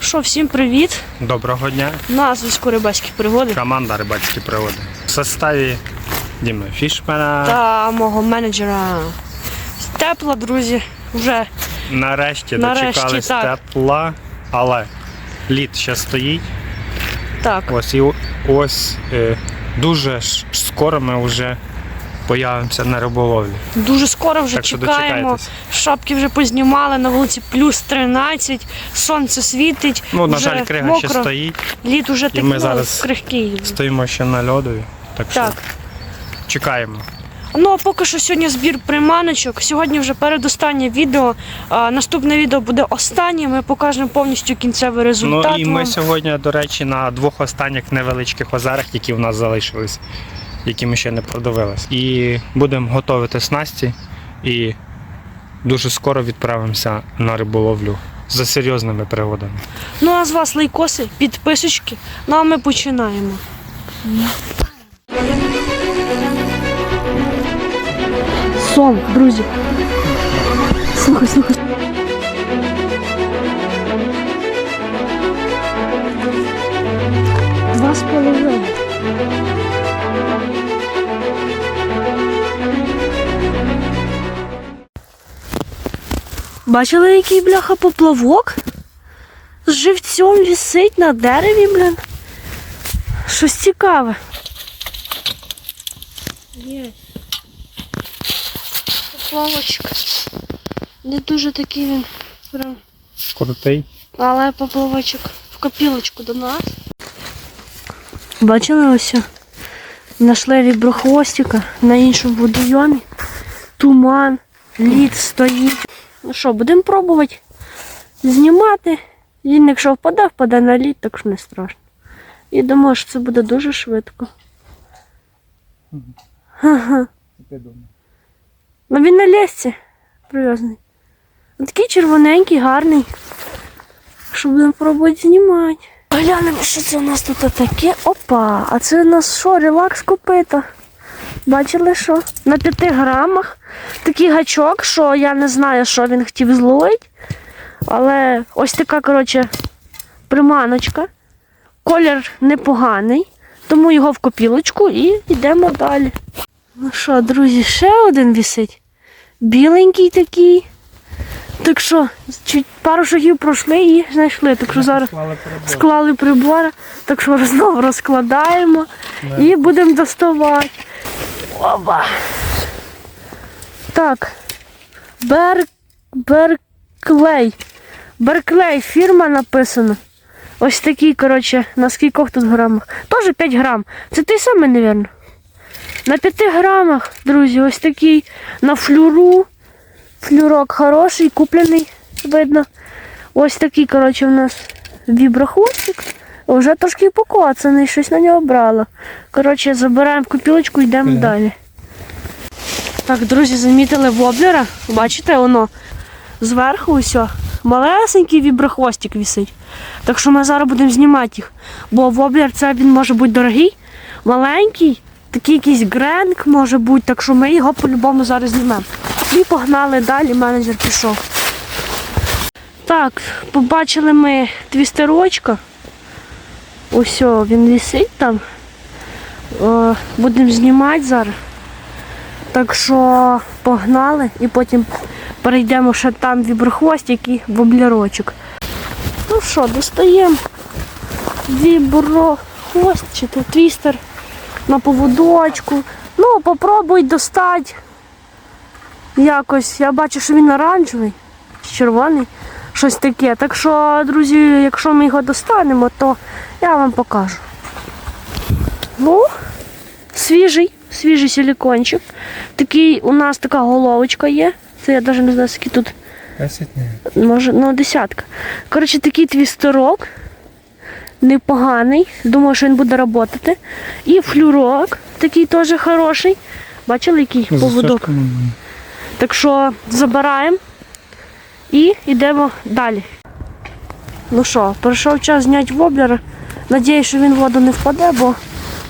Що, всім привіт! Доброго дня. На зв'язку рибацькі пригоди Команда рибацькі пригоди. В составі Діми Фішмена. та мого менеджера Тепла, друзі. Вже Нарешті, Нарешті, дочекались так. тепла, але лід ще стоїть. так. Ось і ось е, дуже ж скоро ми вже появимося на риболовлі. Дуже скоро вже Так що чекаємо. дочекайтесь. Шапки вже познімали, на вулиці плюс 13, сонце світить. Ну, на вже жаль, крига мокро. ще стоїть. Лід уже такий ми ну, зараз крихкий. Стоїмо ще на льодові. Так що Так. чекаємо. Ну а поки що сьогодні збір приманочок. Сьогодні вже передостаннє відео. А, наступне відео буде останнє. Ми покажемо повністю кінцевий результат. Ну і ми вам. сьогодні, до речі, на двох останніх невеличких озерах, які у нас залишились, які ми ще не продивились. І будемо готувати снасті і дуже скоро відправимося на риболовлю за серйозними пригодами. Ну а з вас лайкоси, підписочки. Ну а ми починаємо. Сон, друзі. Слухай, слухай. Два з половиною. Бачили, який бляха поплавок? З живцем висить на дереві, блін. Щось цікаве. Є. Поплавочок. Не дуже такий він. Прям. Крутий. Але поплавочок в копілочку до нас. Бачили ось? Нашли віброхвостика на іншому водойомі. Туман, лід стоїть. Ну що, будемо пробувати знімати. Він, якщо впаде, впаде на лід, так що не страшно. І думаю, що це буде дуже швидко. Ага. Ну він на лісці прив'язаний. Такий червоненький, гарний. Що будемо пробувати знімати. Глянемо, що це у нас тут таке. Опа! А це у нас що, релакс копита. Бачили що? На 5 грамах. Такий гачок, що я не знаю, що він хотів зловити. Але ось така, коротше, приманочка. Колір непоганий, тому його в копілочку і йдемо далі. Ну що, друзі, ще один вісить. Біленький такий. Так що, чуть пару шагів пройшли і знайшли. Так що зараз склали прибори, так що знову розкладаємо і будемо доставати. Оба. Так. Бер... Берклей. Берклей, фірма написана. Ось такий, коротше, на скількох тут грамах. Теж 5 грам. Це той самий, мабуть. На 5 грамах, друзі, ось такий на флюру. Флюрок хороший, куплений, видно. Ось такий, коротше, у нас віброхвостик. Вже трошки покоцаний, щось на нього брало. Коротше, забираємо в копілочку, йдемо Ага. далі. Так, друзі, замітили воблера. Бачите, воно зверху усе. Малесенький віброхвостик висить. Так що ми зараз будемо знімати їх. Бо воблер це він може бути дорогий, маленький, такий якийсь гренк може бути, так що ми його по-любому зараз знімемо. І погнали далі, менеджер пішов. Так, побачили ми твістерочка. Ось він висить там. Будемо знімати зараз. Так що погнали і потім перейдемо ще там віброхвостик і воблярочок. Ну що, достаємо віброхвост чи то твістер на поводочку. Ну, попробуй достати. Якось. Я бачу, що він оранжевий, червоний, щось таке. Так що, друзі, якщо ми його достанемо, то я вам покажу. Ну, свіжий, свіжий силікончик. Такий у нас така головочка є. Це я навіть не знаю, скільки тут. Може, ну, десятка. Коротше, такий твістерок. Непоганий. Думаю, що він буде працювати. І флюрок такий теж хороший. Бачили, який поводок? Так що забираємо і йдемо далі. Ну що, прийшов час зняти воблер. Надіюсь, що він в воду не впаде, бо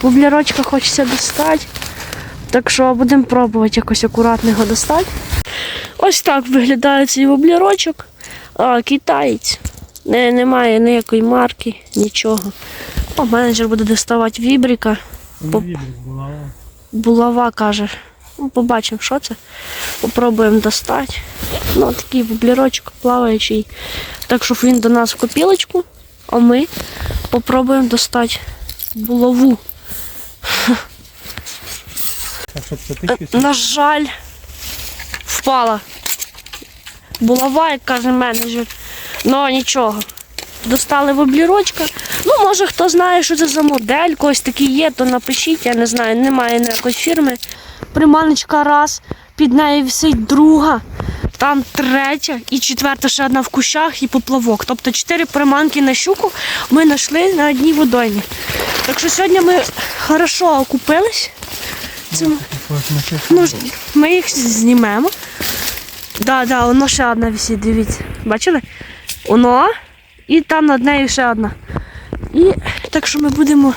воблерочка хочеться достати. Так що будемо пробувати якось акуратно його достати. Ось так виглядає цей воблерочок. А, китаєць. Не, немає ніякої марки, нічого. О, менеджер буде доставати вібрика. По- Булава каже. Ну, побачимо, що це. Попробуємо достати. Ну, такий воблерочок плаваючий. Так, щоб він до нас в копілочку, а ми попробуємо достати булаву. Е, На жаль, впала. Булава, як каже менеджер. Ну нічого. Достали воблірочка. Ну, може, хто знає, що це за модель, когось такий є, то напишіть, я не знаю, немає ніякої фірми. Приманочка раз, під нею висить друга, там третя і четверта ще одна в кущах і поплавок. Тобто чотири приманки на щуку ми знайшли на одній водоймі. Так що сьогодні ми хорошо окупились. Цим Ну, ми їх знімемо. Да, да, воно ще одна висить, дивіться. Бачили? Воно і там над нею ще одна. І так що ми будемо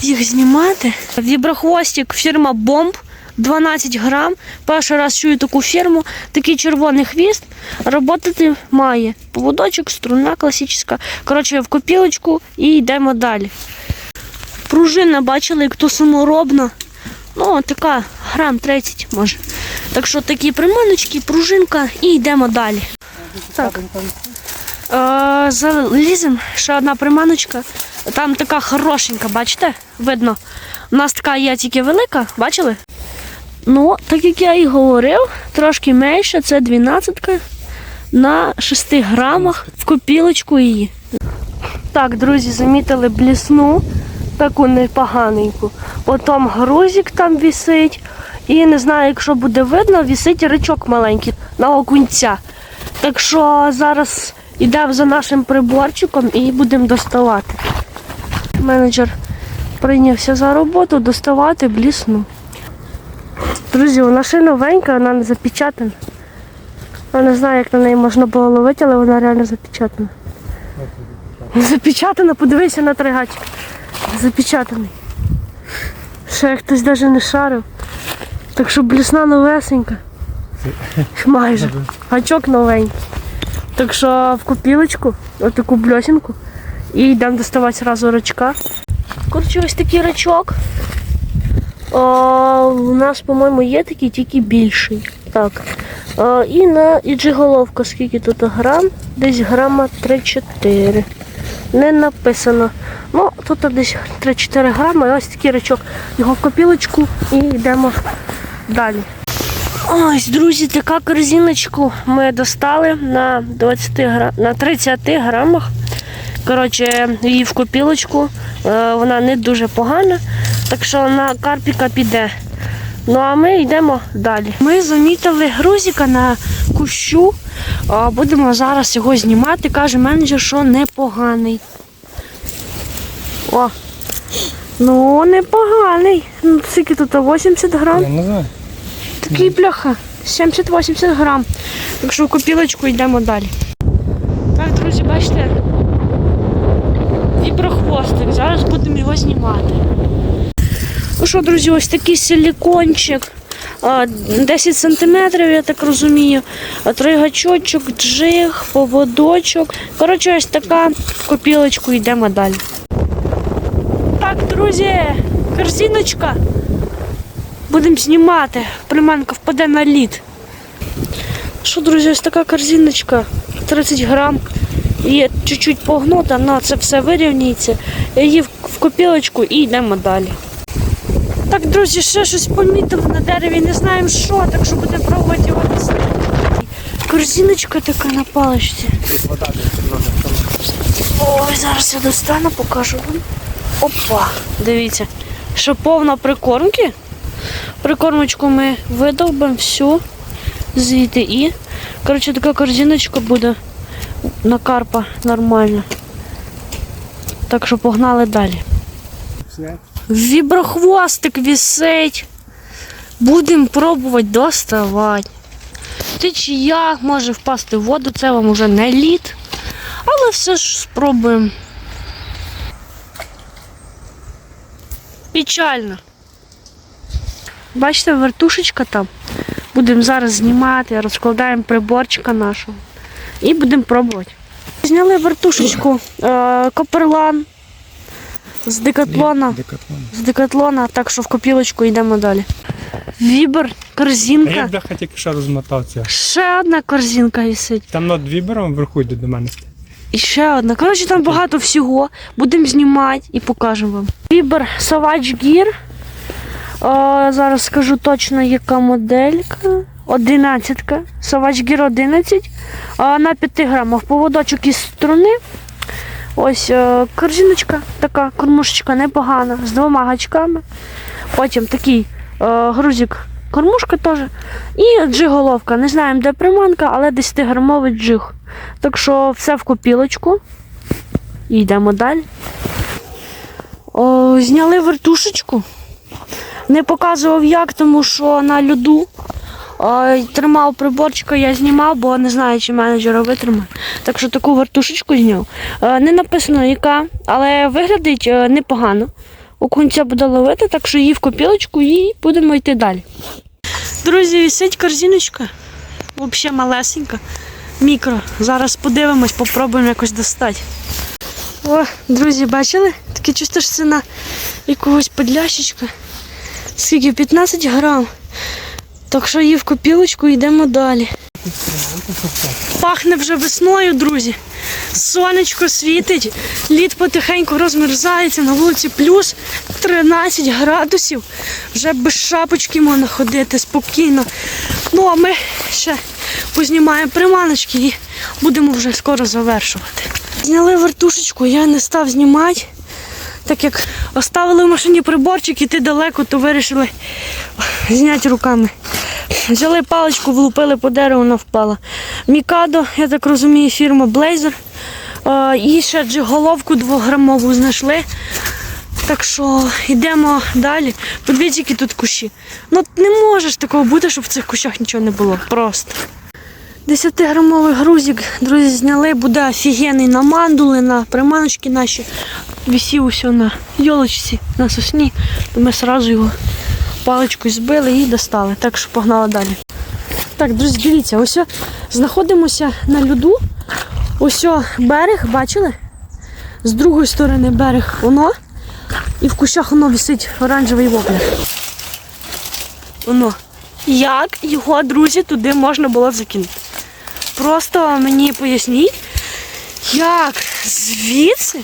їх знімати. Віброхвостик, фірма Бомб. 12 грам. Перший раз чую таку фірму. Такий червоний хвіст. Роботати має. Поводочок, струна класична. Коротше, в копілочку і йдемо далі. Пружина бачили, як то саморобна. Ну, така грам 30 може. Так що такі приманочки, пружинка і йдемо далі. Так. Е, залізем, ще одна приманочка. Там така хорошенька, бачите? Видно. У нас така є тільки велика, бачили? Ну, так як я і говорив, трошки менше, це 12 на 6 грамах в копілочку її. Так, друзі, замітили блісну, таку непоганеньку. Потім грузик там висить. І не знаю, якщо буде видно, висить речок маленький на окунця. Так що зараз йдемо за нашим приборчиком і будемо доставати. Менеджер прийнявся за роботу доставати блісну. Друзі, вона ще новенька, вона не запечатана. Я не знаю, як на неї можна було ловити, але вона реально запечатана. Запечатана, подивися на тригачик. Запечатаний. Ще хтось навіть не шарив. Так що блісна новесенька. Майже. Гачок новенький. Так що в купілочку, отаку бльосінку. І йдемо доставати одразу рачка. Коротше, ось такий рачок. О, у нас, по-моєму, є такий, тільки більший. Так. О, і на і джиголовка, скільки тут грам? Десь грама 3-4. Не написано. Ну, тут десь 3-4 грами, ось такий рачок. Його в копілочку і йдемо далі. Ось, друзі, така корзиночку ми достали на 20 гра... на 30 грамах. Коротше, її в копілочку. Е, Вона не дуже погана, так що на карпіка піде. Ну а ми йдемо далі. Ми замітили грузика на кущу. Будемо зараз його знімати. Каже менеджер, що непоганий. О! Ну, непоганий. Ну, скільки тут 80 грам. Я не знаю. Такий бляха, 70-80 грам. Так що копілочку йдемо далі. Так, друзі, бачите? Віброхвостик. Зараз будемо його знімати. Ну що, друзі, ось такий силікончик. 10 сантиметрів, я так розумію. Тригачочок, джиг, поводочок. Коротше, ось така копілочку йдемо далі. Так, друзі, корзиночка. Будемо знімати. Приманка впаде на лід. Що, друзі, ось така корзиночка. 30 грам. Є чуть-чуть погнута, але це все вирівнюється. Її в копілочку і йдемо далі. Так, друзі, ще щось помітили на дереві, не знаємо що, так що будемо пробувати його дістати. Корзиночка така на паличці. Ой, зараз я достану, покажу вам. Опа, дивіться. Що повна прикормки. Прикормочку ми видовбимо всю звідти і. Коротше, така корзиночка буде на карпа нормально. Так що погнали далі. Віброхвостик висить. Будемо пробувати доставати. течія може впасти в воду, це вам уже не лід. Але все ж спробуємо. Печально. Бачите, вертушечка там. Будемо зараз знімати, розкладаємо приборчика нашого. І будемо пробувати. Зняли вертушечку е, Коперлан з декатлона. З декатлона, так що в копілочку йдемо далі. Вібер, А корзинка. я бляха тільки що розмотався. Ще одна корзинка висить. Там над вібером вверху йде до мене. І ще одна. Коротше, там багато всього. Будемо знімати і покажемо вам. Вібер Savage Gear. О, зараз скажу точно, яка моделька. Одинадцятка. Savage Gear 11. А, на 5 грамах. Поводочок із струни. Ось е, корзиночка, така кормушечка непогана, з двома гачками. Потім такий е, грузик кормушка теж. І джиголовка. Не знаємо, де приманка, але 10-грамовий джиг. Так що все в копілочку. І йдемо далі. О, зняли вертушечку. Не показував як, тому що на льоду. Тримав приборчика, я знімав, бо не знаю, чи менеджера витримає. Так що таку вертушечку зняв. Не написано яка, але виглядить непогано. Окунця буде ловити, так що її в копілочку і будемо йти далі. Друзі, висить корзиночка. Взагалі малесенька. Мікро. Зараз подивимось, попробуємо якось достати. О, друзі, бачили? Таке чисто ж це на якогось подлящичка. Скільки? 15 грам. Так що її в копілочку йдемо далі. Пахне вже весною, друзі. Сонечко світить, лід потихеньку розмерзається, на вулиці плюс 13 градусів. Вже без шапочки можна ходити спокійно. Ну а ми ще познімаємо приманочки і будемо вже скоро завершувати. Зняли вертушечку, я не став знімати. Так як оставили в машині приборчик, іти далеко, то вирішили зняти руками. Взяли паличку, влупили по дереву, вона впала. Мікадо, я так розумію, фірма Blazer. І ще джиголовку двограмову знайшли. Так що йдемо далі. Подивіться, які тут кущі. Ну не може ж такого бути, щоб в цих кущах нічого не було. Просто. 10-грамовий грузик, друзі, зняли, буде офігенний на мандули, на приманочки наші. Висів усе на йолочці, на сосні. То ми одразу його паличкою збили і достали. Так що погнали далі. Так, друзі, дивіться, ось знаходимося на льоду. Ось берег, бачили? З другої сторони берег воно. І в кущах воно висить оранжевий воблер. Воно. Як його, друзі, туди можна було закинути? Просто мені поясніть, як звідси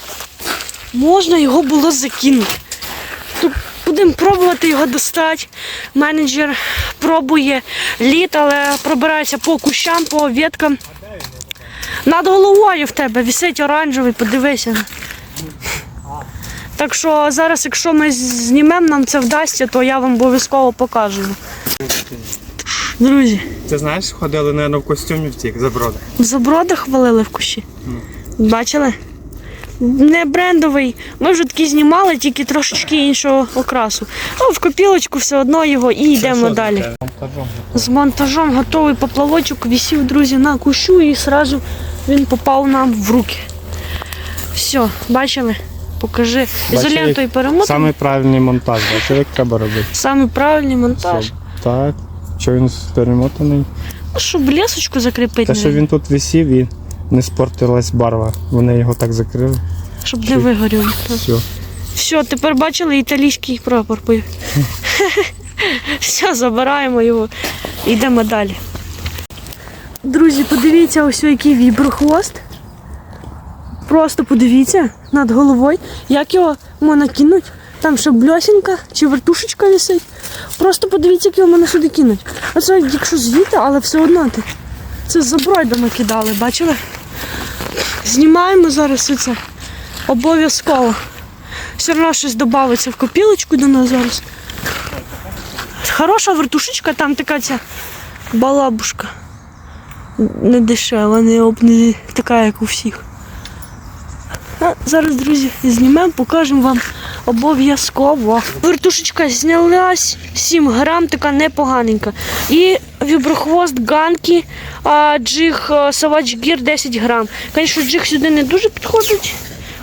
можна його було закинути. Тут будемо пробувати його достати. Менеджер пробує лід, але пробирається по кущам, по веткам. Над головою в тебе висить оранжевий, подивися. Так що зараз, якщо ми знімемо, нам це вдасться, то я вам обов'язково покажу. Друзі, Ти знаєш, ходили, наверное, в костюмі втік за брода. в заброди хвалили в кущі. Бачили? Не брендовий. Ми вже такі знімали, тільки трошечки іншого окрасу. А в копілочку все одно його і йдемо далі. З монтажом готовий поплавочок висів, друзі, на кущу і одразу він попав нам в руки. Все, бачили? Покажи. Бачили, Ізолентою перемотаний. Самий правильний монтаж, бачиш, як треба робити. Самий правильний монтаж. Щоб- Так, що він перемотаний. Ну, щоб лісочку закріпити, Те, що він тут висів і не спортилась барва. Вони його так закрили. щоб не вигорів. Все. Все, тепер бачили італійський прапор. Все, забираємо його. Йдемо далі. Друзі, подивіться, ось який віброхвост. Просто подивіться над головою, як його можна кинуть. Там ще бльосінка чи вертушечка висить. Просто подивіться, як його можна сюди кинуть. Оце якщо звідти, але все одно ти. Це з забройдами кидали, бачили? Знімаємо зараз це. Обов'язково. Все одно щось додається в копілочку до нас зараз. Хороша вертушечка, там така ця балабушка. Не дешева, не, об- така, як у всіх. А зараз, друзі, знімемо, покажемо вам обов'язково. Вертушечка знялась 7 грам, така непоганенька. І віброхвост, ганки, а, джиг, савач гір 10 грам. Звісно, джиг сюди не дуже підходить,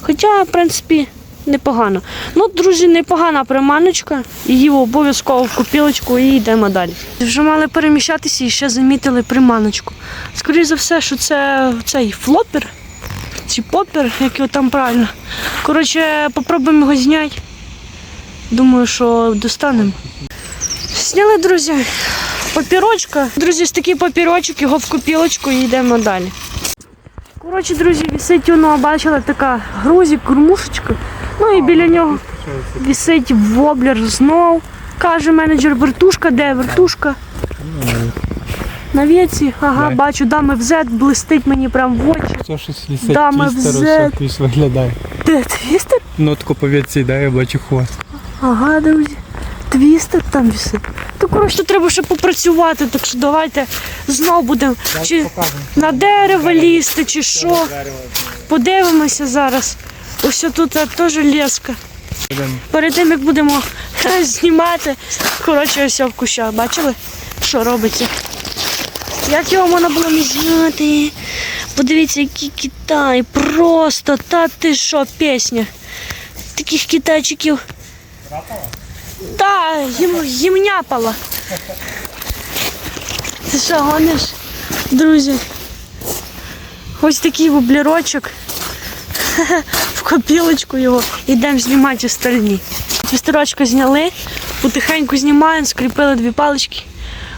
хоча, в принципі, непогано. Ну, друзі, непогана приманочка. Її обов'язково в копілочку і йдемо далі. Вже мали переміщатися і ще замітили приманочку. Скоріше за все, що це цей флопер чи попер, як його там правильно. Коротше, попробуємо його зняти. Думаю, що достанемо. Зняли, друзі, папірочка. Друзі, ось такий папірочок, його в копілочку і йдемо далі. Коротше, друзі, висить воно, бачила така грузик, кормушечка. Ну і біля нього висить воблер знов. Каже менеджер, вертушка, де вертушка? На віці, ага, Дай. бачу, дами в Z блистить мені прям в очі. Це щось твістер, ось якийсь виглядає. Де твістер? Нотку по віці, да, я бачу хвост. Ага, друзі. Твістер там висить. То коротше треба ще попрацювати, так що давайте знов будемо чи на дерево лізти, чи що. Подивимося зараз. Ось тут е, теж леска. Перед тим як будемо знімати, коротше, ось в кущах. Бачили, що робиться? Як його можна було не зняти? Подивіться, який Китай. Просто та ти що, пісня. Таких китайчиків. Так, їм, їмняпала. Ти що, гониш, друзі? Ось такий воблерочок. В копілочку його. Йдемо знімати остальні. Твістерочку зняли, потихеньку знімаємо, скріпили дві палички.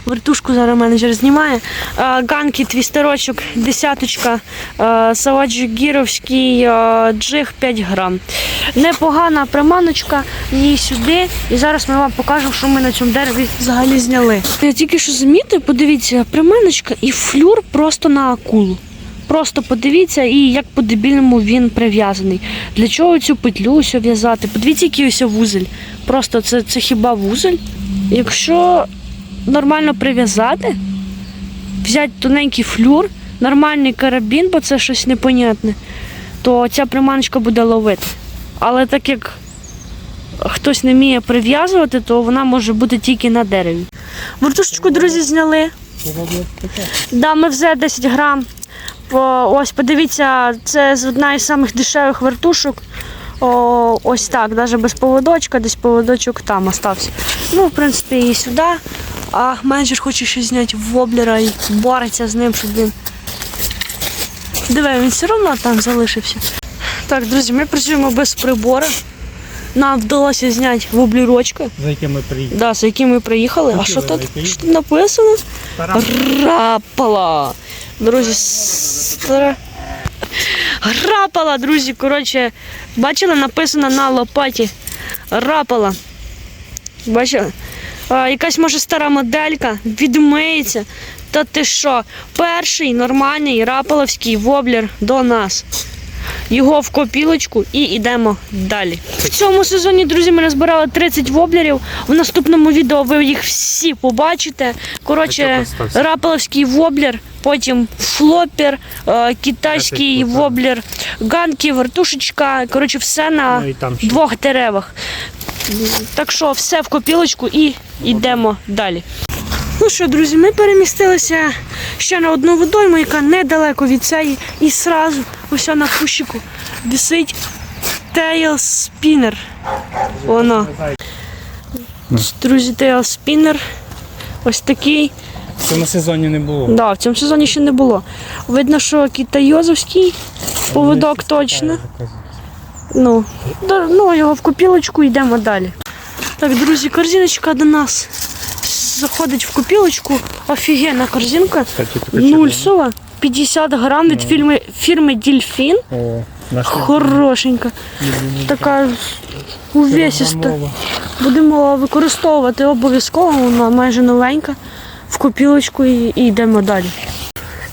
Вертушку зараз менеджер знімає. А, Ганки, твістерочок, десяточка, а, гіровський, а, джиг 5 грам. Непогана приманочка, її сюди. І зараз ми вам покажемо, що ми на цьому дереві взагалі зняли. Я тільки що замітив, подивіться, приманочка і флюр просто на акулу. Просто подивіться, і як по-дебільному він прив'язаний. Для чого цю петлю ось в'язати? Подивіться, який ось вузель. Просто це, це хіба вузель? Якщо нормально прив'язати, взяти тоненький флюр, нормальний карабін, бо це щось непонятне, то ця приманочка буде ловити. Але так як хтось не вміє прив'язувати, то вона може бути тільки на дереві. Вертушечку, друзі, зняли. Да, ми вже 10 грам. Ось подивіться, це одна із самих дешевих вертушок. О, ось так, навіть без поводочка, десь поводочок там остався. Ну, в принципі, і сюди. А менеджер хоче ще зняти воблера і бореться з ним, щоб він. Диви, він все одно там залишився. Так, друзі, ми працюємо без прибору. Нам вдалося зняти воблірочка, За яким ми приїхали. да, з яким ми приїхали. А що тут? Що тут написано? Рапала. Друзі, стара. Рапала, друзі. Коротше, бачили, написано на лопаті. Рапала. Бачили? А, якась може стара моделька, відмиється. Та ти що? Перший нормальний рапаловський воблер до нас. Його в копілочку і йдемо далі. В цьому сезоні, друзі, ми назбирали 30 воблерів. В наступному відео ви їх всі побачите. Коротше, рапаловський воблер, потім флопер, е, китайський воблер, ганки, вертушечка. Коротше, все на Ну, двох деревах. Так що все в копілочку і йдемо далі. Ну що, друзі, ми перемістилися ще на одну водойму, яка недалеко від цієї, і сразу ось на кущику висить Tail Spinner. Воно. Друзі, Tail Spinner. Ось такий. В цьому сезоні не було. Да, в цьому сезоні ще не було. Видно, що китайозовський поводок точно. Ну, ну, його в копілочку йдемо далі. Так, друзі, корзиночка до нас заходить в копілочку. Офігенна корзинка. Нульсова, 50 грам від фірми, фірми Дільфін. Хорошенька. Така увесиста. Будемо використовувати обов'язково, вона майже новенька. В копілочку і, і йдемо далі.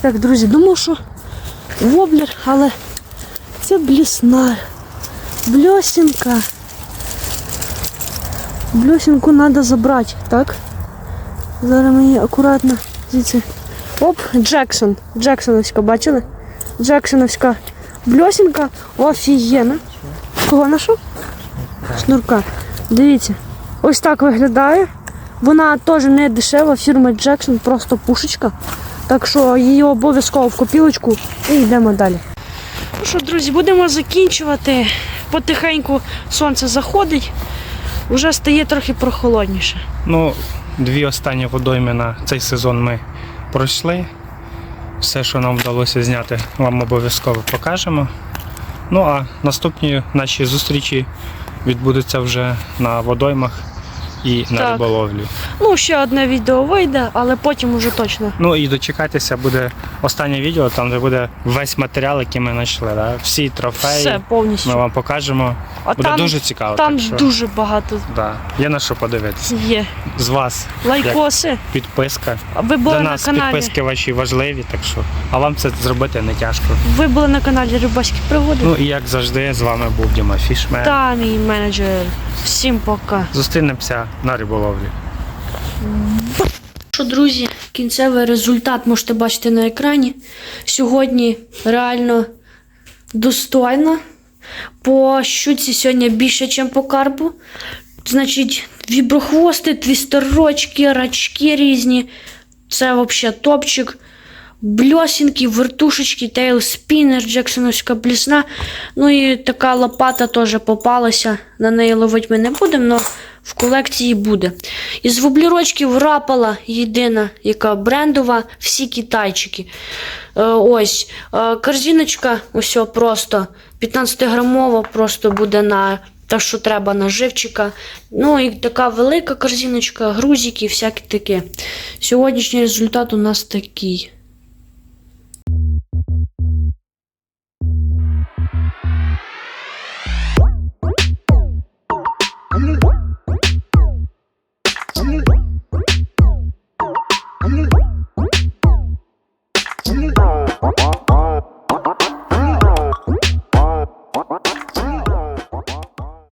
Так, друзі, думав, що воблер, але це блісна. Бльосінка. Бльосінку треба забрати, так? Зараз мені акуратно звідси. Оп, Джексон. Джексоновська, бачили? Джексоновська бльосінка офігенна. Кого знайшов? Шнурка. Дивіться. Ось так виглядає. Вона теж не дешева, фірма Jackson, просто пушечка. Так що її обов'язково в копілочку і йдемо далі. Ну що, друзі, будемо закінчувати. Потихеньку сонце заходить, вже стає трохи прохолодніше. Ну, дві останні водойми на цей сезон ми пройшли. Все, що нам вдалося зняти, вам обов'язково покажемо. Ну а наступні наші зустрічі відбудуться вже на водоймах і на Так. риболовлі. Ну, ще одне відео вийде, але потім уже точно. Ну і дочекайтеся, буде останнє відео, там де буде весь матеріал, який ми знайшли. Да? Всі трофеї Все повністю. ми вам покажемо. а Буде там, дуже цікаво. там так що, дуже багато да. Є на що подивитися. є. З вас Лайкоси. підписка. А Ви були Для на нас каналі. підписки ваші важливі, так що. А вам це зробити не тяжко. Ви були на каналі Рибацькі пригоди. Ну і як завжди, з вами був Діма Фішмен. Та мій менеджер. Всім пока. Зустрінемося на риболовлі. Що, друзі, кінцевий результат можете бачити на екрані. Сьогодні реально достойно. По щуці сьогодні більше, ніж по карпу. Значить, віброхвости, твістерочки, рачки різні. Це взагалі топчик. Бльосінки, вертушечки, тейлспінер, джексоновська блісна. Ну і така лопата теж попалася. На неї ловити ми не будемо, але в колекції буде. Із воблірочків рапала єдина, яка брендова, всі китайчики. Е, ось е, корзиночка, ось просто 15-грамова, просто буде на те, що треба на живчика. Ну і така велика корзиночка, грузики, всяке таке. Сьогоднішній результат у нас такий.